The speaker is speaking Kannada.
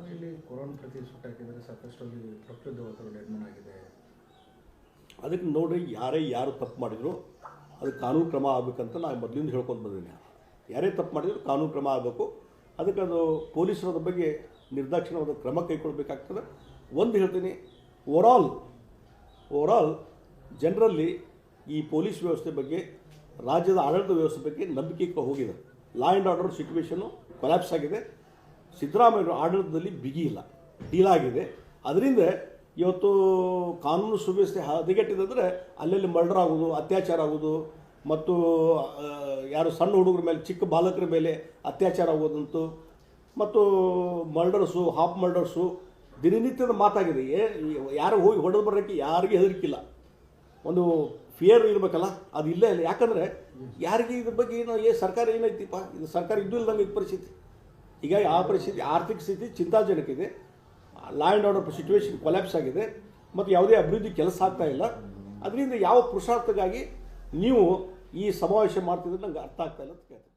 ಬೆಳಗಾವಿಯಲ್ಲಿ ಕೊರೋನಾ ಪ್ರತಿ ಸುಟ್ಟಾಕಿದರೆ ಸಾಕಷ್ಟು ಅಲ್ಲಿ ಪ್ರಕೃತಿ ವಾತಾವರಣ ನಿರ್ಮಾಣ ಆಗಿದೆ. ಅದಕ್ಕೆ ನೋಡಿ ಯಾರೇ ಯಾರು ತಪ್ಪು ಮಾಡಿದ್ರು ಅದು ಕಾನೂನು ಕ್ರಮ ಆಗಬೇಕಂತ ನಾನು ಮೊದಲಿಂದ ಹೇಳ್ಕೊಂಡು ಬಂದಿದ್ದೀನಿ. ಯಾರೇ ತಪ್ಪು ಮಾಡಿದ್ರು ಕಾನೂನು ಕ್ರಮ ಆಗಬೇಕು. ಅದಕ್ಕೆ ಅದು ಪೊಲೀಸರ ಬಗ್ಗೆ ನಿರ್ದಾಕ್ಷಿಣ್ಯವಾದ ಕ್ರಮ ಕೈಗೊಳ್ಬೇಕಾಗ್ತದೆ. ಒಂದು ಹೇಳ್ತೀನಿ ಓವರಾಲ್ ಓವರಾಲ್ ಜನರಲ್ಲಿ ಈ ಪೊಲೀಸ್ ವ್ಯವಸ್ಥೆ ಬಗ್ಗೆ, ರಾಜ್ಯದ ಆಡಳಿತ ವ್ಯವಸ್ಥೆ ಬಗ್ಗೆ ನಂಬಿಕೆ ಹೋಗಿದೆ. Law and order situation collapse ಆಗಿದೆ. ಸಿದ್ದರಾಮಯ್ಯರ ಆಡಳಿತದಲ್ಲಿ ಬಿಗಿ ಇಲ್ಲ. ಡೀಲಾಗಿದೆ ಅದರಿಂದ ಇವತ್ತು ಕಾನೂನು ಸುವ್ಯವಸ್ಥೆ ಹದಗೆಟ್ಟಿದಂದರೆ ಅಲ್ಲಲ್ಲಿ ಮರ್ಡರ್ ಆಗೋದು, ಅತ್ಯಾಚಾರ ಆಗೋದು, ಮತ್ತು ಯಾರು ಸಣ್ಣ ಹುಡುಗರ ಮೇಲೆ, ಚಿಕ್ಕ ಬಾಲಕರ ಮೇಲೆ ಅತ್ಯಾಚಾರ ಆಗೋದಂತು, ಮತ್ತು ಮರ್ಡರ್ಸು, ಹಾಫ್ ಮರ್ಡರ್ಸು, ದಿನನಿತ್ಯದ ಮಾತಾಗಿದೆ. ಏ, ಯಾರು ಹೋಗಿ ಹೊಡೆದು ಬರೋಕ್ಕೆ ಯಾರಿಗೆ ಹೆದರಿಕಿಲ್ಲ. ಒಂದು ಫಿಯರ್ ಇರಬೇಕಲ್ಲ, ಅದು ಇಲ್ಲೇ ಇಲ್ಲ. ಯಾಕಂದರೆ ಯಾರಿಗೆ ಇದ್ರ ಬಗ್ಗೆ ಏನು, ಏ, ಸರ್ಕಾರ ಏನೈತಿಪ್ಪ? ಇದು ಸರ್ಕಾರ ಇದ್ದು ಇಲ್ದಂಗೆ ಇದು ಪರಿಸ್ಥಿತಿ. ಈಗ ಆ ಪರಿಸ್ಥಿತಿ, ಆರ್ಥಿಕ ಸ್ಥಿತಿ ಚಿಂತಾಜನಕ ಇದೆ law and order situation collapse ಆಗಿದೆ. ಮತ್ತು ಯಾವುದೇ ಅಭಿವೃದ್ಧಿ ಕೆಲಸ ಆಗ್ತಾ ಇಲ್ಲ. ಅದರಿಂದ ಯಾವ ಪುರುಷಾರ್ಥಕ್ಕಾಗಿ ನೀವು ಈ ಸಮಾವೇಶ ಮಾಡ್ತಿದ್ರೆ ನಂಗೆ ಅರ್ಥ ಆಗ್ತಾ ಇಲ್ಲ ಅಂತ ಕೇಳ್ತೀನಿ.